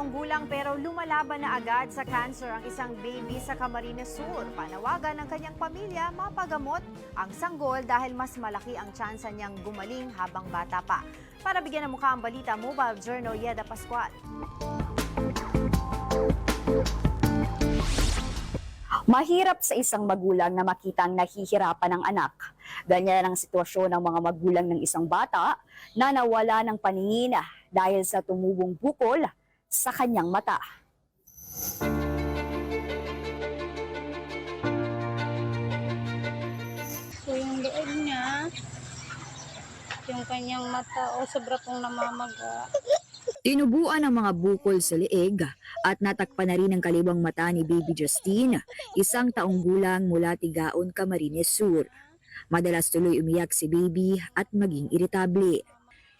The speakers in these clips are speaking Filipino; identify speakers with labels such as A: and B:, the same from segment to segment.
A: taong gulang pero lumalaban na agad sa cancer ang isang baby sa Camarines Sur. Panawagan ng kanyang pamilya mapagamot ang sanggol dahil mas malaki ang tsansa niyang gumaling habang bata pa. Para bigyan ng mukha ang balita, Mobile Journal Yeda Pascual.
B: Mahirap sa isang magulang na makitang nahihirapan ng anak. Ganyan ang sitwasyon ng mga magulang ng isang bata na nawala ng paningin dahil sa tumubong bukol sa kanyang mata.
C: So yung leeg niya, yung kanyang mata, o sobra pong namamaga.
B: Tinubuan ang mga bukol sa leeg at natakpan na rin ang kaliwang mata ni Baby Justine, isang taong gulang mula Tigaon, Camarines Sur. Madalas tuloy umiyak si Baby at maging iritable.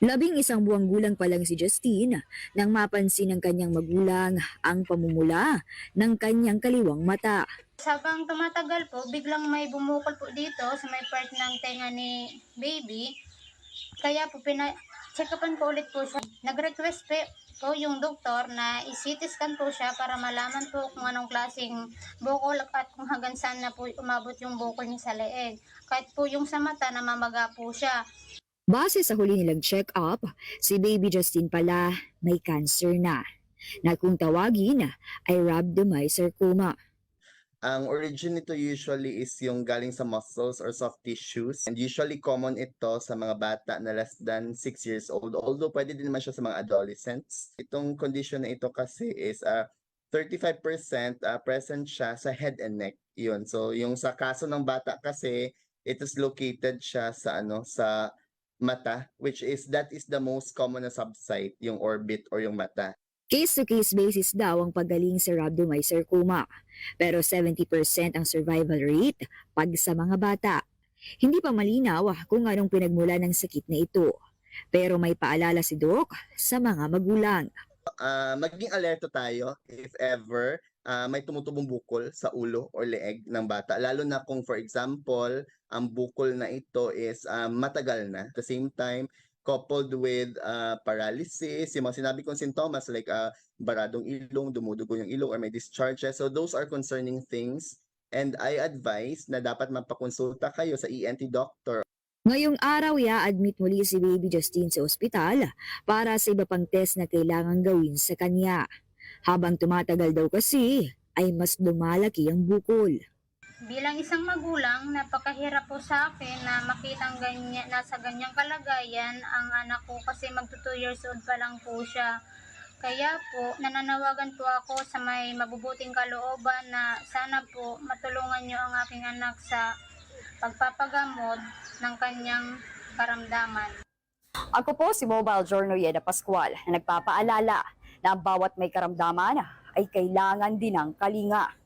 B: Labing isang buwang gulang pa lang si Justine nang mapansin ng kanyang magulang ang pamumula ng kanyang kaliwang mata.
C: Sabang tumatagal po, biglang may bumukol po dito sa may part ng tenga ni baby. Kaya po, pina check upan po ulit po siya. Nag-request po yung doktor na i-CT scan po siya para malaman po kung anong klaseng bukol at kung hanggang saan na po umabot yung bukol niya sa leeg. Kahit po yung sa mata, namamaga po siya.
B: Base sa huli nilang check-up, si Baby Justine pala may cancer na, na kung tawagin ay rhabdomyosarcoma.
D: Ang origin nito usually is yung galing sa muscles or soft tissues. And usually common ito sa mga bata na less than 6 years old. Although pwede din naman siya sa mga adolescents. Itong condition na ito kasi is uh, 35% uh, present siya sa head and neck. Yun. So yung sa kaso ng bata kasi, it is located siya sa ano sa mata which is that is the most common na subsite yung orbit or yung mata
B: Case-to-case basis daw ang pagaling sa rhabdomyosarcoma, pero 70% ang survival rate pag sa mga bata. Hindi pa malinaw kung anong pinagmula ng sakit na ito, pero may paalala si Doc sa mga magulang.
D: Ah maging alerto tayo if ever ah, may tumutubong bukol sa ulo or leeg ng bata. Lalo na kung for example, ang bukol na ito is ah, matagal na. At the same time, coupled with ah, paralysis, yung mga sinabi kong sintomas like ah, baradong ilong, dumudugo yung ilong or may discharges. So those are concerning things. And I advise na dapat mapakonsulta kayo sa ENT doctor
B: Ngayong araw, i-admit muli si Baby Justine sa ospital para sa iba pang test na kailangang gawin sa kanya. Habang tumatagal daw kasi, ay mas lumalaki ang bukol.
C: bilang isang magulang, napakahirap po sa akin na makitang ganyan, nasa ganyang kalagayan ang anak ko kasi magto 2 years old pa lang po siya. Kaya po, nananawagan po ako sa may mabubuting kalooban na sana po matulungan niyo ang aking anak sa pagpapagamot ng kanyang karamdaman.
B: Ako po si Mobile Journal Yeda Pascual na nagpapaalala na ang bawat may karamdaman ay kailangan din ng kalinga.